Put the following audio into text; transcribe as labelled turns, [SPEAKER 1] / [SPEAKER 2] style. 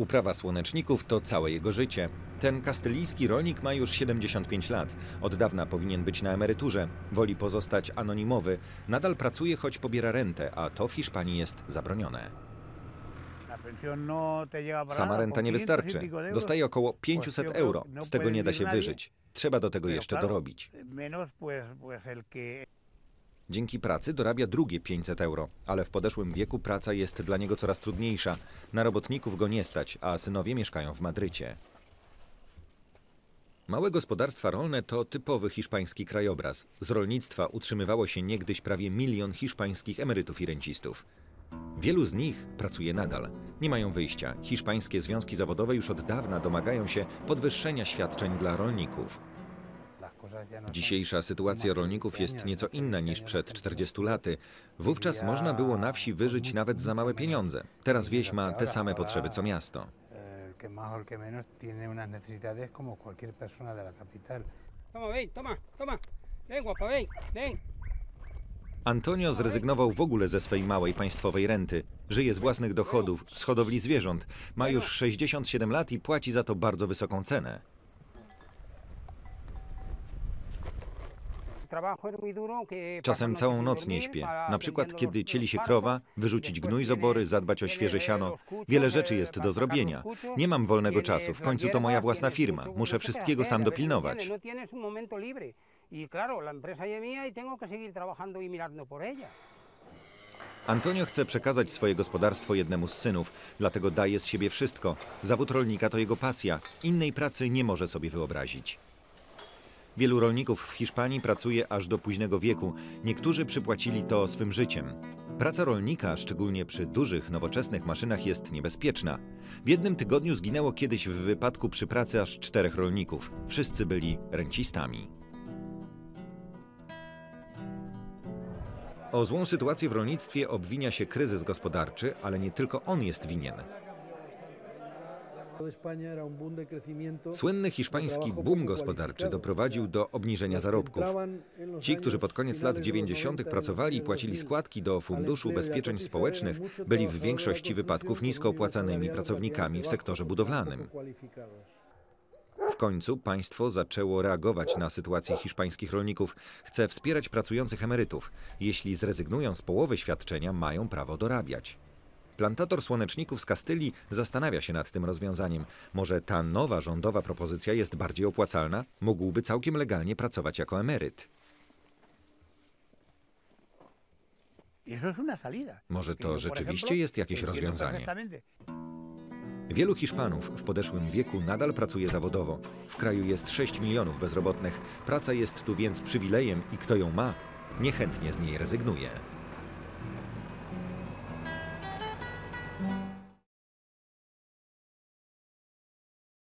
[SPEAKER 1] Uprawa słoneczników to całe jego życie. Ten kastylijski rolnik ma już 75 lat. Od dawna powinien być na emeryturze. Woli pozostać anonimowy. Nadal pracuje, choć pobiera rentę, a to w Hiszpanii jest zabronione. Sama renta nie wystarczy. Dostaje około 500 euro. Z tego nie da się wyżyć. Trzeba do tego jeszcze dorobić. Dzięki pracy dorabia drugie 500 euro, ale w podeszłym wieku praca jest dla niego coraz trudniejsza. Na robotników go nie stać, a synowie mieszkają w Madrycie. Małe gospodarstwa rolne to typowy hiszpański krajobraz. Z rolnictwa utrzymywało się niegdyś prawie milion hiszpańskich emerytów i rencistów. Wielu z nich pracuje nadal. Nie mają wyjścia. Hiszpańskie związki zawodowe już od dawna domagają się podwyższenia świadczeń dla rolników. Dzisiejsza sytuacja rolników jest nieco inna niż przed 40 laty. Wówczas można było na wsi wyżyć nawet za małe pieniądze. Teraz wieś ma te same potrzeby co miasto. Antonio zrezygnował w ogóle ze swej małej państwowej renty. Żyje z własnych dochodów, z hodowli zwierząt. Ma już 67 lat i płaci za to bardzo wysoką cenę. Czasem całą
[SPEAKER 2] no
[SPEAKER 1] noc nie śpię. Na przykład, kiedy cieli się krowa, wyrzucić gnój z obory, zadbać o świeże siano. Wiele rzeczy jest do zrobienia. Nie mam wolnego czasu. W końcu to moja własna
[SPEAKER 2] tiene
[SPEAKER 1] firma. Muszę wszystkiego sam
[SPEAKER 2] no
[SPEAKER 1] dopilnować.
[SPEAKER 2] No. Y y y.
[SPEAKER 1] Antonio chce przekazać swoje gospodarstwo jednemu z synów, dlatego daje z siebie wszystko. Zawód rolnika to jego pasja. Innej pracy nie może sobie wyobrazić. Wielu rolników w Hiszpanii pracuje aż do późnego wieku. Niektórzy przypłacili to swym życiem. Praca rolnika, szczególnie przy dużych, nowoczesnych maszynach, jest niebezpieczna. W jednym tygodniu zginęło kiedyś w wypadku przy pracy aż czterech rolników. Wszyscy byli rencistami. O złą sytuację w rolnictwie obwinia się kryzys gospodarczy, ale nie tylko on jest winien. Słynny hiszpański boom gospodarczy doprowadził do obniżenia zarobków. Ci, którzy pod koniec lat 90. pracowali i płacili składki do Funduszu Ubezpieczeń Społecznych, byli w większości wypadków nisko opłacanymi pracownikami w sektorze budowlanym. W końcu państwo zaczęło reagować na sytuację hiszpańskich rolników. Chce wspierać pracujących emerytów. Jeśli zrezygnują z połowy świadczenia, mają prawo dorabiać. Plantator słoneczników z Kastylii zastanawia się nad tym rozwiązaniem. Może ta nowa rządowa propozycja jest bardziej opłacalna? Mógłby całkiem legalnie pracować jako emeryt.
[SPEAKER 3] Y.
[SPEAKER 1] Może
[SPEAKER 3] Y
[SPEAKER 1] to
[SPEAKER 3] por
[SPEAKER 1] rzeczywiście jest jakieś rozwiązanie. Wielu Hiszpanów w podeszłym wieku nadal pracuje zawodowo. W kraju jest 6 milionów bezrobotnych. Praca jest tu więc przywilejem i kto ją ma, niechętnie z niej rezygnuje.